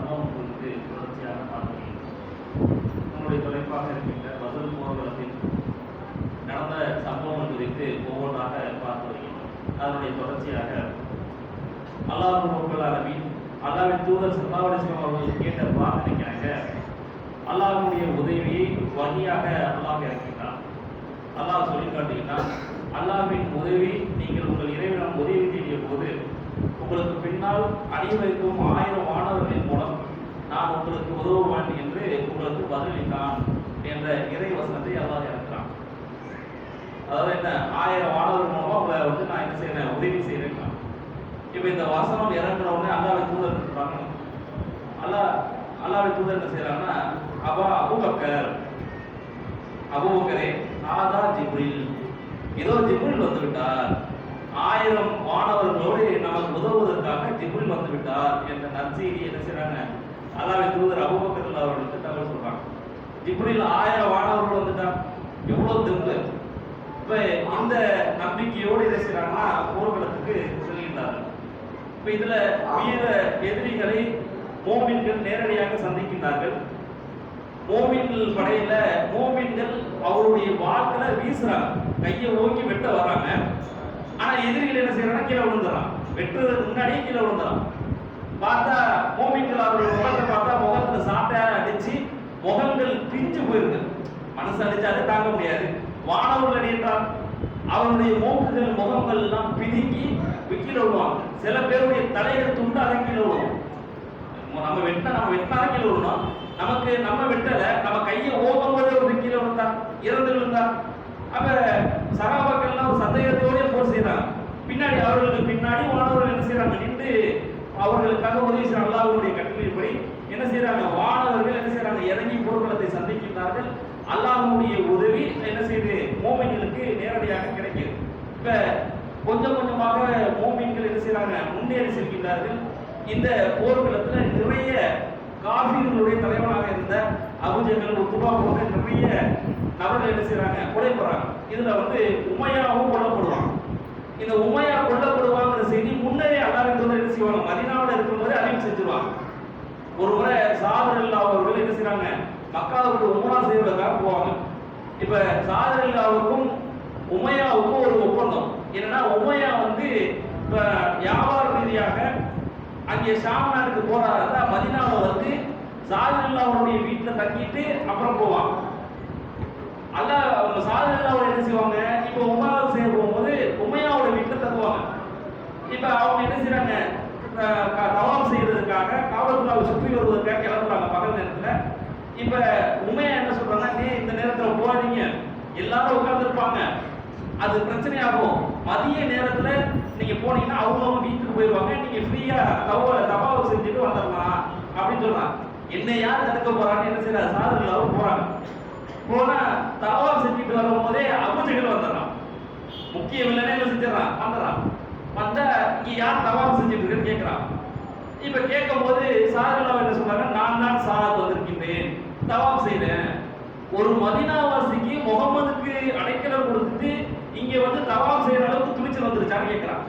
சம்பவம் குறித்து தொடர்ச்சியாக பார்க்கிறேன் நம்முடைய தொலைப்பாக இருக்கின்ற வசூல் போர்வலத்தில் நடந்த சம்பவங்கள் குறித்து ஒவ்வொன்றாக பார்த்து வருகின்றோம் அதனுடைய தொடர்ச்சியாக அல்லாஹ் மக்கள் அளவில் அல்லாவின் தூதர் சல்லாவலிஸ்லாம் அவர்கள் கேட்ட பிரார்த்தனைக்காக அல்லாஹ்வுடைய உதவியை வழியாக அல்லாஹ் இறக்கின்றார் அல்லாஹ் சொல்லி காட்டுகிறான் அல்லாஹ்வின் உதவி நீங்கள் உங்கள் இறைவனம் உதவி தேடிய போது உங்களுக்கு பின்னால் அனைவருக்கும் ஆயிரம் மாணவர்களின் மூலம் நான் உங்களுக்கு உதவுவான் என்று உங்களுக்கு பதிலளித்தான் என்ற இறை வசனத்தை அல்லாஹ் இறக்கிறான். அதாவது என்ன? ஆயிரம் மாணவர்கள் மூலமா உங்களை வந்து நான் என்ன செய்யறேன் உதவி செய்யறேன் இப்போ இந்த வசனம் இறங்குன உடனே அல்லாவை தூதர் சொல்றாங்க? அல்லாஹ் அல்லாவை தூதர் என்ன செய்யறாங்கன்னா அவா அபுபக்கர் அபுபக்கரே ஆதா ஜிப்ரில். ஏதோ ஜிப்ரில் வந்து விட்டார் ஆயிரம் மாணவர்களோடு நமக்கு உதவுவதற்காக ஜிபுல் வந்து விட்டார் என்ற நற்செய்தி என்ன செய்றாங்க? அல்லாவை தூதர் அபுபக்கர் அவர்களுக்கு தகவல் சொல்றாங்க. ஜிப்ரில் ஆயிரம் மாணவர்கள் வந்துட்டான் எவ்வளவு தெம்பு. இப்ப இந்த நம்பிக்கையோடு என்ன செய்யறாங்கன்னா போர்க்களத்துக்கு செல்கின்றார்கள். இப்ப இதுல வீர எதிரிகளை மோமின்கள் நேரடியாக சந்திக்கின்றார்கள். மோமின்கள் படையில மோமின்கள் அவருடைய வாழ்க்கையில வீசுறாங்க. கையை ஓங்கி வெட்ட வர்றாங்க. ஆனா எதிரிகள் என்ன செய்யறாங்க கீழே விழுந்துறான். வெட்டுறதுக்கு முன்னாடியே கீழே விழுந்துறான். பார்த்தா மோமின்கள் அவருடைய முகத்தை பார்த்தா முகத்துல சாப்பிட்டார அடிச்சு முகங்கள் பிஞ்சு போயிருக்கு. மனசு அடிச்சாலே தாங்க முடியாது. வானவர்கள் அடித்தார் அவருடைய மூக்குகள் முகங்கள் எல்லாம் பிதுங்கி கீழே விழுவாங்க. சில பேருடைய தலைகள் அதை கீழே விழுவோம் நம்ம வெட்ட நம்ம வெட்டினா கீழே விழணும் நமக்கு நம்ம வெட்டல நம்ம கையை ஓடும் போதே ஒரு கீழே விழுந்தா இறந்து விழுந்தா அப்ப சகாபாக்கள்லாம் ஒரு சந்தேகத்தோடய போர் செய்யறாங்க பின்னாடி அவர்களுக்கு பின்னாடி மாணவர்கள் என்ன செய்யறாங்க நின்று அவர்களுக்காக உதவி செய்யறாங்க அல்லாஹ்வுடைய கட்டளைப்படி என்ன செய்யறாங்க வானவர்கள் என்ன செய்யறாங்க இறங்கி போர்க்களத்தை சந்திக்கின்றார்கள். அல்லாஹுடைய உதவி என்ன செய்யுது மோமின்களுக்கு நேரடியாக கிடைக்கிறது. இப்ப கொஞ்சம் கொஞ்சமாக மோமின்கள் என்ன செய்யறாங்க முன்னேறி செல்கின்றார்கள். இந்த போர்க்களத்துல நிறைய காபீர்களுடைய தலைவனாக இருந்த அபுஜங்கள் உத்துபா போன்ற நிறைய நபர்கள் என்ன செய்யறாங்க கொலைப்படுறாங்க இதுல வந்து உமையாவும் கொல்லப்படுவான். இந்த உமையா கொல்லப்படுவாங்கிற செய்தி முன்னரே அல்லாவின் தூதர் என்ன செய்வாங்க? மதினாவில் இருக்கும்போது அறிவு செஞ்சிருவாங்க. ஒரு முறை சாதரில் அவர்கள் என்ன செய்யறாங்க மக்காவுக்கு உமரா செய்வதற்காக போவாங்க. இப்ப சாதர் இல்லாவுக்கும் உமையாவுக்கும் ஒரு ஒப்பந்தம். என்னன்னா உமையா வந்து இப்ப வியாபார ரீதியாக அங்கே ஷாம் நாட்டுக்கு போறாருந்தா மதினாவை வந்து சாதரில் அவருடைய வீட்டில் தங்கிட்டு அப்புறம் போவாங்க. அல்ல அவங்க அவர் என்ன செய்வாங்க? இப்போ உமாவது செய்ய போகும்போது உமையாவோட வீட்டில் தங்குவாங்க. இப்போ அவங்க என்ன செய்யறாங்க அஹ் செய்யறதுக்காக காவல்துறை சுற்றி வருவதற்காக கிளம்புறாங்க பகல் நேரத்தில். இப்போ உமையா என்ன சொல்றாங்கன்னா நீ இந்த நேரத்தில் போகாதீங்க. எல்லாரும் உட்கார்ந்துருப்பாங்க. அது பிரச்சனையாகும். மதிய நேரத்தில் நீங்க போனீங்கன்னா அவங்கவுங்க வீட்டுக்கு போயிடுவாங்க நீங்க ஃப்ரீயா தவ தபாவை செஞ்சுட்டு வந்துடலாம் அப்படின்னு சொல்றாங்க என்னை யார் தடுக்க போறான்னு என்ன செய்யறாரு சாதனை அவர் போறாங்க. போனா தவா செஞ்சுட்டு வரும்போதே அபுஜகல் வந்துடுறான். முக்கிய இல்லைன்னு என்ன செஞ்சிடறான் பண்றான் வந்தா இங்க யார் தவாப் செஞ்சுட்டு இருக்குன்னு கேட்கிறான் இப்ப கேட்கும் போது சாருலாவ் என்ன சொல்றாங்க? நான் தான் சாத் வந்திருக்கின்றேன். தவாப் செய்றேன் ஒரு மதினாவாசிக்கு முகமதுக்கு அடைக்கலம் கொடுத்துட்டு இங்க வந்து தவாப் செய்யற அளவுக்கு துணிச்சல் வந்துருச்சான்னு கேட்கிறான்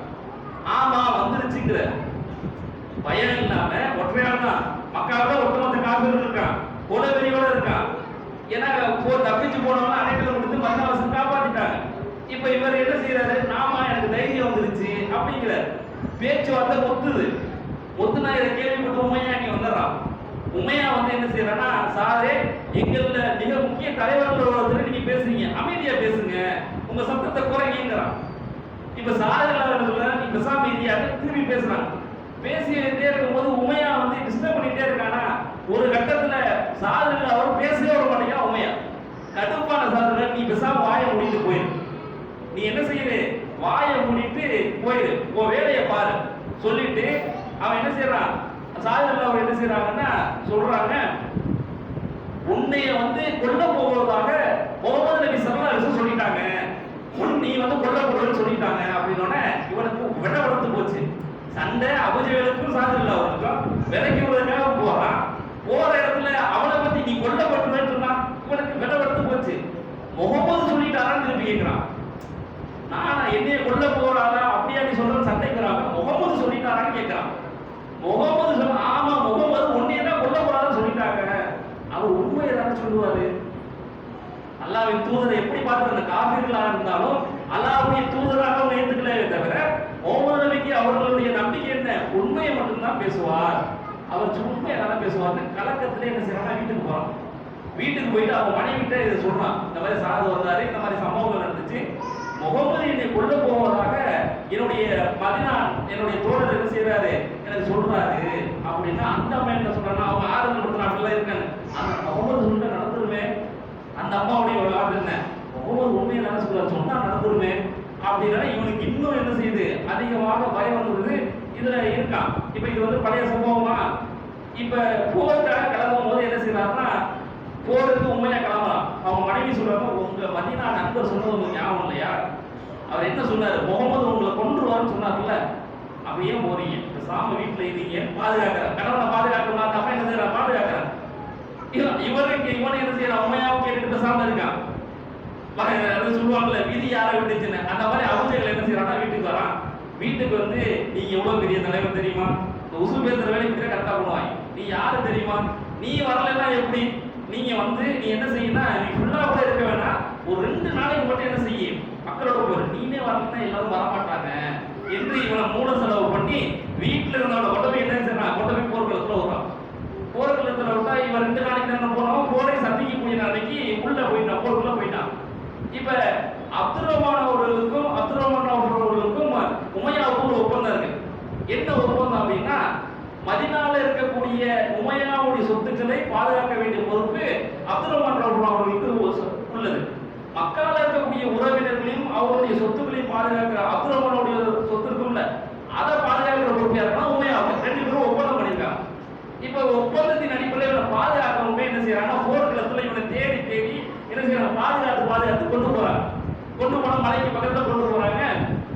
ஆமா வந்துருச்சுங்கிற. பயம் இல்லாம ஒற்றையாள் தான். மக்காவோட ஒட்டுமொத்த காப்பீடு இருக்கான் குலவெறியோட இருக்கான் ஏன்னா போ தப்பிச்சு போனவங்க அடைக்கலம் கொடுத்து மதினாவாசி காப்பாத்திட்டாங்க இப்ப இவர் என்ன செய்யறாரு நாம எனக்கு தைரியம் வந்துருச்சு அப்படிங்கிற பேச்சுவார்த்தை ஒத்துது. ஒத்துனா இதை கேள்விப்பட்டு உமையா நீ வந்துடுறான். உமையா வந்து என்ன செய்யறான்னா சாரே எங்கள மிக முக்கிய தலைவர்கள் ஒருத்தர் நீங்க பேசுறீங்க. அமைதியா பேசுங்க. உங்க சத்தத்தை குறைங்கிறான் இப்ப சாதகர்கள் சொல்ல நீ திரும்பி பேசுறாங்க பேசிட்டே இருக்கும்போது உமையா வந்து டிஸ்டர்ப் பண்ணிட்டே இருக்கானா ஒரு கட்டத்துல சாதகர்கள் அவர் பேசவே வர மாட்டேங்க உண்மையா? கடுப்பான சாதுல நீ பெசாம வாயை மூடிட்டு போயிரு. நீ என்ன செய்யுது வாயை முடிட்டு போயிரு. உன் வேலையை பாரு. சொல்லிட்டு அவன் என்ன செய்யறான் சாதுல அவர் என்ன செய்யறாங்கன்னா சொல்றாங்க உன்னைய வந்து கொல்ல போவதாக முகமது நபி சல்லா சொல்லிட்டாங்க. உன் நீ வந்து கொல்ல போறன்னு சொல்லிட்டாங்க. அப்படின்னோடனே இவனுக்கு விட வளர்ந்து போச்சு. சண்டை அபஜயலுக்கும் சாதில்ல அவனுக்கும். விலைக்கு விடுறதுக்காக போறான். போற இடத்துல அவனை பத்தி நீ கொல்லப்படுவேன்னு சொன்னா உனக்கு விட போச்சு. முகமது சொல்லிட்டாரான்னு திருப்பி கேட்கிறான் நானா என்னைய கொல்ல போறாரா அப்படியா நீ சொல்ற சண்டைக்கிறாங்க முகமது சொல்லிட்டாரான்னு கேட்கிறான் முகமது சொல்ல ஆமா முகமது உன்னைய தான் கொல்ல போறாருன்னு சொல்லிட்டாங்க. அவர் உண்மை தானே சொல்லுவாரு. அல்லாவின் தூதரை எப்படி பார்த்து அந்த காபிர்களா இருந்தாலும் அல்லாவுடைய தூதராக அவங்க தவிர ஒவ்வொரு நம்பிக்கை அவர்களுடைய நம்பிக்கை என்ன? உண்மையை மட்டும்தான் பேசுவார். அவர் சும்மா உண்மையை நல்லா பேசுவார். கலக்கத்துல என்ன செய்யறாங்க வீட்டுக்கு போறான். வீட்டுக்கு போயிட்டு அவங்க மனைவிட்ட இதை சொல்றான். இந்த மாதிரி சாது வந்தாரு இந்த மாதிரி சம்பவங்கள் நடந்துச்சு. முகமது என்னை கொண்டு போவதாக என்னுடைய பதினாள் என்னுடைய தோழர் என்ன செய்யறாரு எனக்கு சொல்றாரு. அப்படின்னா அந்த அம்மா என்ன சொல்றாங்க அவங்க ஆறுதல் கொடுத்துறாங்கல்ல இருக்காங்க அந்த முகமது சொல்ல நடந்துருமே. அந்த அம்மாவுடைய வார்த்தை என்ன? முகமது உண்மையை என்ன சொல்றாரு? சொன்னா நடந்துருமே. அப்படின்னா இவனுக்கு இன்னும் என்ன செய்யுது? அதிகமாக பயம் வந்துருது. இதுல இருக்கான் இப்ப இது வந்து பழைய சம்பவமா? இப்ப போருக்காக கிளம்பும் போது என்ன செய்யறாருன்னா போருக்கு உண்மையா கிளம்பலாம் அவங்க மனைவி சொல்றாங்க உங்க மதினா நண்பர் சொன்னது உங்களுக்கு ஞாபகம் இல்லையா? அவர் என்ன சொன்னாரு? முகமது உங்களை கொன்றுவார்னு சொன்னார்ல. அப்படியே போறீங்க இந்த சாம வீட்டுல இருக்கீங்க பாதுகாக்கிற? கடவுளை பாதுகாக்கணும் அந்த அப்பா என்ன செய்யறான் பாதுகாக்கிறான் இவன் இவருக்கு இவன் என்ன செய்யறான் உண்மையாவும் கேட்டுட்டு பேசாம இருக்கான். சொல்லுவாங்களே சொல்லுவாங்கல்ல விதி யாரை விட்டுச்சுன்னு. அந்த மாதிரி அபுஜைகள் என்ன செய்யறான்னா வீட்டுக்கு வரான். வீட்டுக்கு வந்து நீங்க எவ்வளவு பெரிய தலைவர் தெரியுமா? இந்த உசு பேசுற வேலைக்கு கூட கரெக்டா பண்ணுவாங்க நீ யாரு தெரியுமா? நீ வரலன்னா எப்படி? நீங்க வந்து நீ என்ன செய்யனா நீ ஃபுல்லா கூட இருக்க வேணாம். ஒரு ரெண்டு நாளைக்கு மட்டும் என்ன செய்ய. மக்களோட போற நீனே வரலன்னா எல்லாரும் வரமாட்டாங்க. என்று இவனை மூல செலவு பண்ணி வீட்டுல இருந்தவன கொண்டு போய் என்ன செய்யறான்? கொண்டு போய் போர்க்களத்துல விடுறான். போர்க்களத்துல விட்டா இவன் ரெண்டு நாளைக்கு என்ன போனோம் போரை சந்திக்கக்கூடிய நாளைக்கு உள்ள போயிட்டான் போருக்குள்ள போயிட்டான். இப்ப அப்துல் ரஹ்மான் அவர்களுக்கும் அப்துல் ரஹ்மான் உமையாவுக்கு ஒரு ஒப்பந்தம் இருக்கு. என்ன ஒப்பந்தம் அப்படின்னா மதினால இருக்கக்கூடிய உமையாவுடைய சொத்துக்களை பாதுகாக்க வேண்டிய பொறுப்பு அப்துல் ரஹ்மான் அவர்களுக்கு உள்ளது. மக்கால இருக்கக்கூடிய உறவினர்களையும் அவருடைய சொத்துக்களையும் பாதுகாக்கிற அப்துல் ரஹ்மானுடைய சொத்து இருக்கும்ல அதை பாதுகாக்கிற பொறுப்பு யாருன்னா உமையாவுக்கு ரெண்டு பேரும் ஒப்பந்தம் பண்ணியிருக்காங்க இப்ப ஒப்பந்தத்தின் அடிப்படையில் இவனை பாதுகாக்கவங்க என்ன செய்யறாங்கன்னா போர்க்களத்துல இவனை தேடி தேடி என்ன செய்யறாங்க? பாதுகாத்து பாதுகாத்து கொண்டு போறாங்க. கொண்டு போன மலைக்கு பக்கத்துல கொண்டு போறாங்க.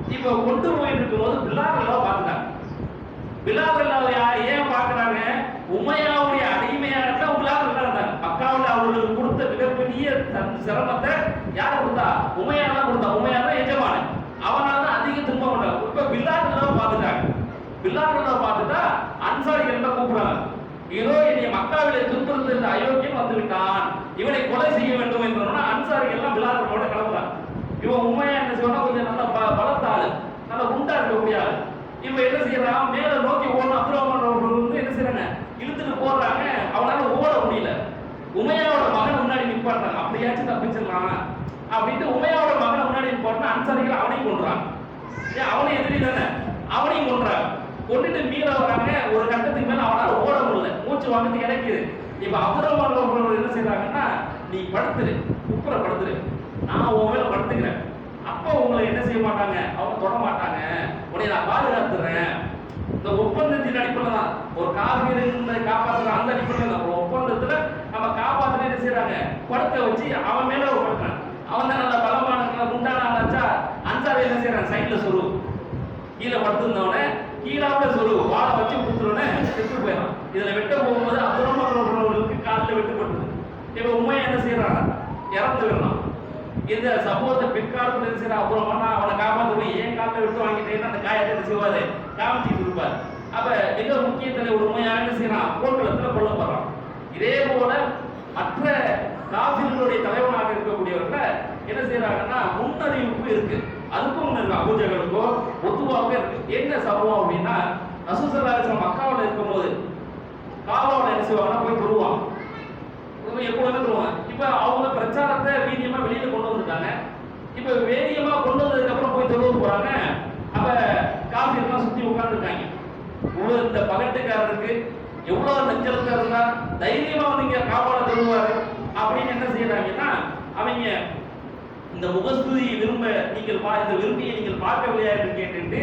இப்ப கொண்டு போயிட்டு இருக்கும்போது பிள்ளாரெல்லாம் பார்த்துட்டாங்க. பிலாவெல்லாம் ஏன் பார்க்குறாங்க? உமையாவுடைய அடிமையாகத்தான் பிலாவெல்லாம் இருந்தாங்க மக்காவில் அவர்களுக்கு கொடுத்த மிகப்பெரிய தன் சிரமத்தை யார் கொடுத்தா? உமையா தான் கொடுத்தா. உமையா தான் எஜமானன். அவனால தான் அதிக துன்பம் பண்ணாங்க இப்ப பில்லாட்டெல்லாம் பார்த்துட்டாங்க. பில்லாட்டெல்லாம் பார்த்துட்டா அன்சாரிகள் எல்லாம் கூப்பிடுறாங்க? இதோ என்னை மக்காவிலே துன்புறுத்த அயோக்கியம் வந்துவிட்டான். இவனை கொலை செய்ய வேண்டும் என்றோம்னா அன்சாரிகள் எல்லாம் பிலாட்டனோட கிளம்புறாங்க. இவன் உண்மையா என்ன செய்வானா கொஞ்சம் நல்ல ப- பலத்த ஆளு நல்ல குண்டா இருக்கக்கூடிய ஆளு இவங்க என்ன செய்யறான்? மேல நோக்கி ஓடணும் அப்துல் வந்து என்ன செய்யறாங்க இழுத்துட்டு போடுறாங்க அவனால ஓட முடியல. உமையாவோட மகன் முன்னாடி நிப்பாட்டாங்க அப்படியாச்சும் தப்பிச்சிடலாம் அப்படின்ட்டு உமையாவோட மகனை முன்னாடி நிப்பாட்டினா அன்சாரிகள் அவனையும் கொண்டுறான் ஏன் அவனை எதிரி தானே? அவனையும் கொண்டுறாங்க கொண்டுட்டு மீற வராங்க. ஒரு கட்டத்துக்கு மேல அவனால ஓட முடியல. மூச்சு வாங்கி கிடைக்குது இப்ப அப்துல் என்ன செய்யறாங்கன்னா நீ படுத்துரு. குப்புற படுத்துரு. நான் உன் மேல படுத்துக்கிறேன் அப்போ உங்களை என்ன செய்ய மாட்டாங்க. அவங்க தொட மாட்டாங்க. உன்னை நான் பாதுகாத்துறேன். இந்த ஒப்பந்தத்தின் அடிப்படையில் தான். ஒரு காவிரி காப்பாற்றுற அந்த அடிப்படையில் தான். ஒரு ஒப்பந்தத்துல நம்ம காப்பாற்றுற என்ன செய்யறாங்க படத்தை வச்சு அவன் மேல ஒரு படுக்கிறான் அவன் தான் நல்ல பலமான குண்டான ஆளாச்சா அஞ்சாவது என்ன செய்யறான் சைட்ல சொல்லு கீழே படுத்திருந்தவனே கீழாப்புல சொல்லு வாழை வச்சு கொடுத்துருவனே செத்து போயிடும் இதுல வெட்ட போகும்போது அப்துல் ரஹ்மான் காலில் வெட்டுப்பட்டது. இப்போ உண்மையை என்ன செய்யறான் இறந்து விடுறான். இந்த சம்பவத்தை பிற்காலத்துல என்ன அப்புறம் அப்துல் அவனை காப்பாத்து போய் ஏன் காலத்தை விட்டு வாங்கிட்டேன்னு அந்த காயத்தை என்ன செய்வாரு? காமிச்சிட்டு இருப்பார். அப்ப மிக முக்கிய தலைவர் உண்மையாக செய்யறான் போர்க்களத்துல கொல்லப்படுறான். இதே போல மற்ற காபிர்களுடைய தலைவனாக இருக்கக்கூடியவர்கள என்ன செய்யறாங்கன்னா முன்னறிவிப்பு இருக்கு. அதுக்கும் ஒண்ணு இருக்கு அபூஜகளுக்கோ ஒத்துவாவுக்கும் இருக்கு. என்ன சம்பவம் அப்படின்னா ரசூசல்லாசம் மக்காவில் இருக்கும்போது காவாவில் என்ன செய்வாங்கன்னா போய் தொழுவாங்க இவங்க எப்போ தொழுவாங்க இப்போ அவங்க பிரச்சாரத்தை வீரியமா வெளியில கொண்டு வந்துட்டாங்க. இப்போ வேரியமா கொண்டு வந்ததுக்கு அப்புறம் போய் தொழுவு போறாங்க. அப்ப காபிர்லாம் சுத்தி உட்கார்ந்துருக்காங்க. இவ்வளவு இந்த பகட்டுக்காரருக்கு எவ்வளவு நெஞ்சலத்தா இருந்தா தைரியமா வந்து இங்க காப்பாட தொழுவாரு அப்படின்னு என்ன செய்யறாங்கன்னா அவங்க இந்த முகஸ்துதியை விரும்ப நீங்கள் பா இந்த விரும்பியை நீங்கள் பார்க்கவில்லையா என்று கேட்டுட்டு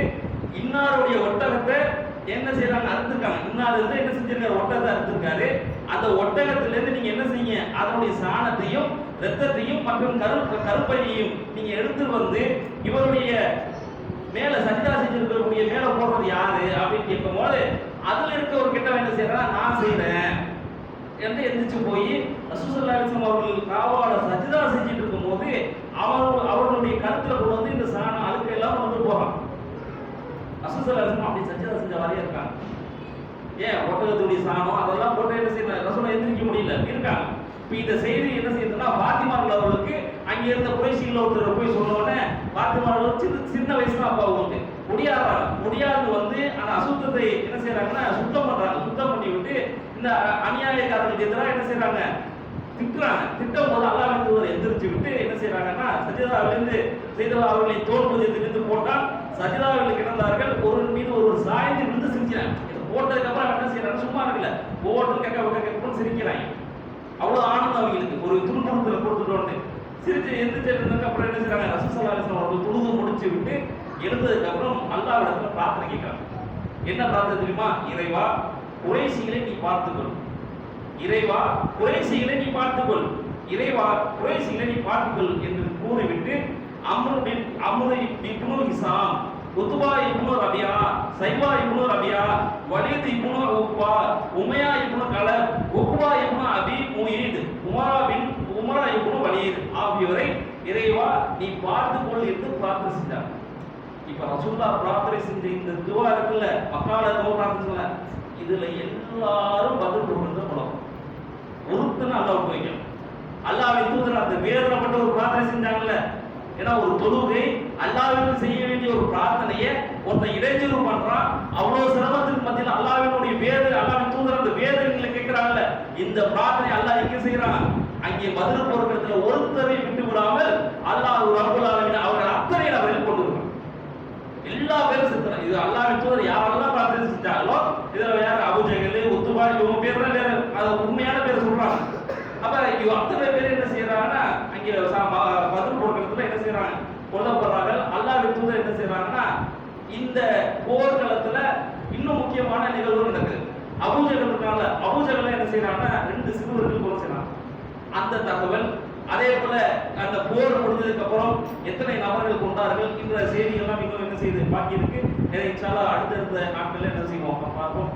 இன்னாருடைய ஒட்டகத்தை என்ன செய்யறாங்க அறுத்துருக்காங்க. இன்னார் இருந்து என்ன செஞ்சிருக்காரு? ஒட்டகத்தை அறுத்துருக்காரு. அந்த ஒட்டகத்துல இருந்து நீங்க என்ன செய்யுங்க? அதனுடைய சாணத்தையும் ரத்தத்தையும் மற்றும் கரு கருப்பையையும் நீங்க எடுத்து வந்து இவருடைய மேல சஜிதா செஞ்சிருக்கக்கூடிய மேல போடுறது யாரு? அப்படின்னு கேட்கும் போது அதுல இருக்க ஒரு கிட்ட என்ன செய்யறா நான் செய்யறேன் என்று எந்திரிச்சு போய் ரசூசல்லா அவர்கள் காவால சஜிதா செஞ்சுட்டு இருக்கும்போது அவர் அவர்களுடைய கருத்துல கொண்டு வந்து இந்த சாணம் அழுக்கையெல்லாம் வந்து கொண்டு போறான். ரசூசல்லா அலிஸ்லாம் அப்படி சஜிதா செஞ்ச மாதிரியே இருக்காங்க. ஏன் ஒட்டகத்துடைய சாணம் அதெல்லாம் போட்டு என்ன செய்யணும்? ரசூலை எந்திரிக்க முடியல. இருக்காங்க. இப்போ இந்த செய்தி என்ன செய்யுதுன்னா பாத்திமார்கள் அவர்களுக்கு அங்க இருந்த குறைசியில் ஒருத்தர் போய் சொன்ன பாத்திமார்கள் சின்ன சின்ன வயசுல அப்பா வந்து முடியாதாங்க முடியாது வந்து அந்த அசுத்தத்தை என்ன செய்யறாங்கன்னா சுத்தம் பண்றாங்க. சுத்தம் பண்ணி விட்டு இந்த அநியாயக்காரர்களுக்கு எதிராக என்ன செய்யறாங்க? திட்டுறாங்க. திட்டம் போது அல்லாஹ் எந்திரிச்சு விட்டு என்ன செய்யறாங்கன்னா சஜிதாவிலிருந்து செய்தவா அவர்களை தோல்வது திரிந்து போட்டால் சஜிதாவில் கிடந்தார்கள். ஒரு மீது ஒரு சாய்ந்து விழுந்து சிரிக்கிறாங்க போட்டதுக்கு அப்புறம் அவன் என்ன செய்யறாங்க சும்மா இருக்கல. ஒவ்வொருத்தரும் கேட்க கேட்க கேட்க சிரிக்கிறாங்க அவ்வளவு ஆனந்தம் அவங்களுக்கு. ஒரு துன்புறுத்தல கொடுத்துட்டோன்னு சிரிச்சு எந்திரிச்சதுக்கு அப்புறம் என்ன செய்யறாங்க ரசூசல்லாஹு அவர்கள் தொழுது முடிச்சு விட்டு எழுந்ததுக்கு அப்புறம் அல்லாவிடத்துல பிரார்த்தனை கேட்கிறாங்க. என்ன பிரார்த்தனை தெரியுமா? இறைவா குறைசிகளை நீ பார்த்துக்கொள். இறைவா குறைசிகளை நீ பார்த்துக்கொள். இறைவா குறைசிகளை நீ பார்த்துக்கொள் என்று கூறிவிட்டு Amr bin Amr ibn Hisham Utba ibn Rabia Shaiba ibn Rabia Walid ibn Uqba Umayya ibn Khalaf Uqba ibn Abi Muait Umara bin Umara ibn Walid ஆகியோரை இறைவா நீ பார்த்து கொள் என்று பிரார்த்தனை செஞ்சார். இப்ப ரசூல்லா பிரார்த்தனை செஞ்ச இந்த துவா இருக்குல்ல மக்கால துவா பிரார்த்தனை சொன்ன இதுல எல்லாரும் பதில் கொடுக்கறது படம் ஒருத்தனை அல்லாஹ் வைக்கணும் அல்லாஹ்வின் தூதர் அந்த வேதனைப்பட்ட ஒரு பிரார்த்தனை செஞ்சாங்கல்ல ஏன்னா ஒரு தொழுகை அல்லாவிற்கு செய்ய வேண்டிய ஒரு பிரார்த்தனையை ஒருத்தன் இடைஞ்சல் பண்றான் அவ்வளவு சிரமத்துக்கு மத்தியில் அல்லாவினுடைய வேத அல்லாவின் தூதர் அந்த வேதனைகளை கேட்கிறாங்கல்ல இந்த பிரார்த்தனை அல்லாஹ் எங்க செய்யறான் அங்கே மதுரை பொருட்களத்துல ஒருத்தரை விட்டு விடாமல் அல்லாஹ் ஒரு ஆலமீன் அவர்கள் அத்தனை அவர்கள் கொண்டு வருவான். எல்லா பேரும் செத்துறாங்க இது அல்லாவின் தூதர் யாரெல்லாம் பிரார்த்தனை செஞ்சாங்களோ இதுல வேற அபுஜகல் உத்துபா இவங்க பேர் வேற அது உண்மையான பேர் சொல்றாங்க. அப்ப இவ அத்தனை பேர் என்ன செய்யறாங்கன்னா அங்கே மதுரை ம- பதில் போர்க்களத்துல என்ன செய்யறாங்க கொல்லப்படுறார்கள் அல்லாஹ்வின் தூதர் என்ன செய்யறாங்கன்னா இந்த போர்க்களத்துல இன்னும் முக்கியமான நிகழ்வு நடக்குது. அபூஜகல் இருக்காங்கல்ல அபூஜகல் என்ன செய்யறாங்கன்னா ரெண்டு சிறுவர்கள் கொலை செய்யறாங்க அந்த தகவல் அதே போல அந்த போர் முடிஞ்சதுக்கு அப்புறம் எத்தனை நபர்கள் கொண்டார்கள் இந்த செய்திகள்லாம் இன்னும் என்ன செய்யுது பாக்கி இருக்கு இதை இன்ஷால்லா அடுத்தடுத்த நாட்கள் என்ன செய்வோம்? பார்ப்போம்.